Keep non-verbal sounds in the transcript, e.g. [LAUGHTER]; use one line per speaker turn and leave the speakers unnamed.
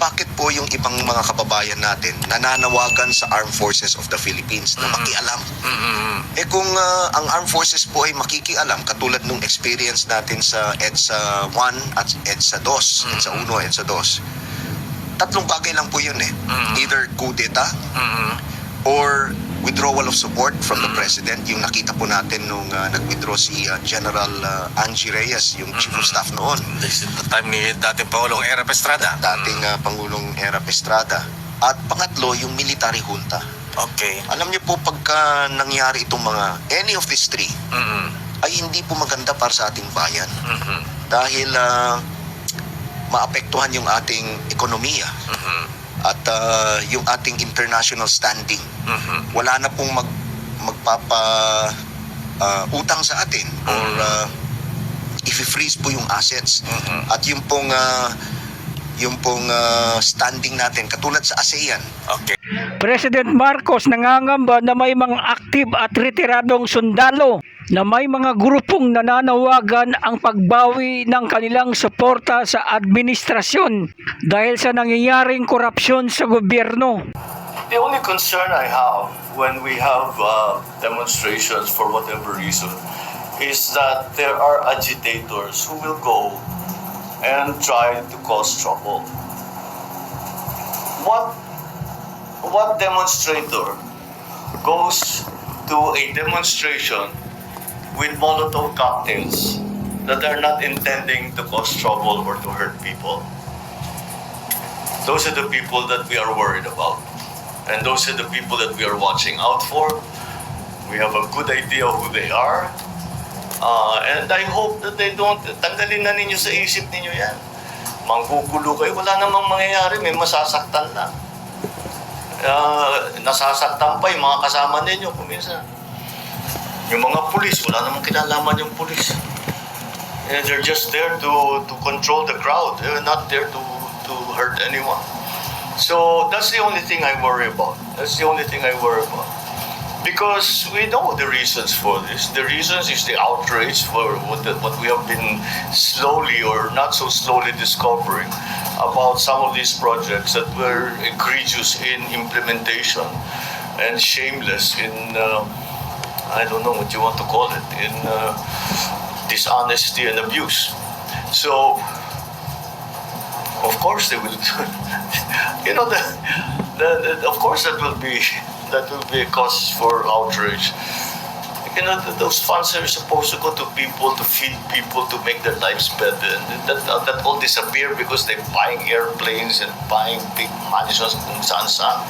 bakit po yung ibang mga kababayan natin nananawagan sa Armed Forces of the Philippines na makialam? Eh kung ah, ang Armed Forces po ay makikialam, katulad nung experience natin sa EDSA 1 at EDSA 2, EDSA 1, EDSA 2, tatlong bagay lang po yun eh. Either
Mm-mm.
or withdrawal of support from the President. Yung nakita po natin nung ah, nag-withdraw si ah, General ah, Angie Reyes, yung Chief of Staff noon.
This is the time ni dating Pangulong Era Estrada.
dating ah, Pangulong Era Estrada. At pangatlo, yung military junta.
Okay.
Alam niyo po, pagka nangyari itong mga, any of these three,
Mm-mm.
ay hindi po maganda para sa ating bayan.
Mhm.
Dahil ah, maapektuhan yung ating ekonomiya
Mhm.
At ah, yung ating international standing.
Mhm.
Wala na pong mag, magpapa ah, utang sa atin or uh, i-freeze po yung assets.
Mhm.
At yung pong ah, yung pong ah, standing natin katulad sa ASEAN
Okay.
President Marcos nangangamba na may mga aktif at retiradong sundalo na may mga grupong nananawagan ang pagbawi ng kanilang suporta sa administrasyon dahil sa nangyayaring korupsyon sa gobyerno.
The only concern I have when we have uh, demonstrations for whatever reason is that there are agitators who will go and try to cause trouble. What what demonstrator goes to a demonstration with Molotov cocktails that are not intending to cause trouble or to hurt people? Those are the people that we are worried about. And those are the people that we are watching out for. We have a good idea who they are. Uh, and I hope that they don't, tanggalin na ninyo sa isip ninyo yan. Manggugulo kayo, wala namang mangyayari, may masasaktan lang. Uh, nasasaktan pa yung mga kasama ninyo kung minsan. Yung mga pulis, wala namang kinalaman yung pulis. And they're just there to to control the crowd. They're not there to to hurt anyone. So that's the only thing I worry about. That's the only thing I worry about. Because we know the reasons for this. The reasons is the outrage for what, the, what we have been slowly or not so slowly discovering about some of these projects that were egregious in implementation and shameless in, uh, I don't know what you want to call it, in uh, dishonesty and abuse. So, of course they will [LAUGHS] you know the, the, the of course that will be that will be a cause for outrage you know th- those funds are supposed to go to people to feed people to make their lives better and that, that, that all disappear because they're buying airplanes and buying big mansions kung saan saan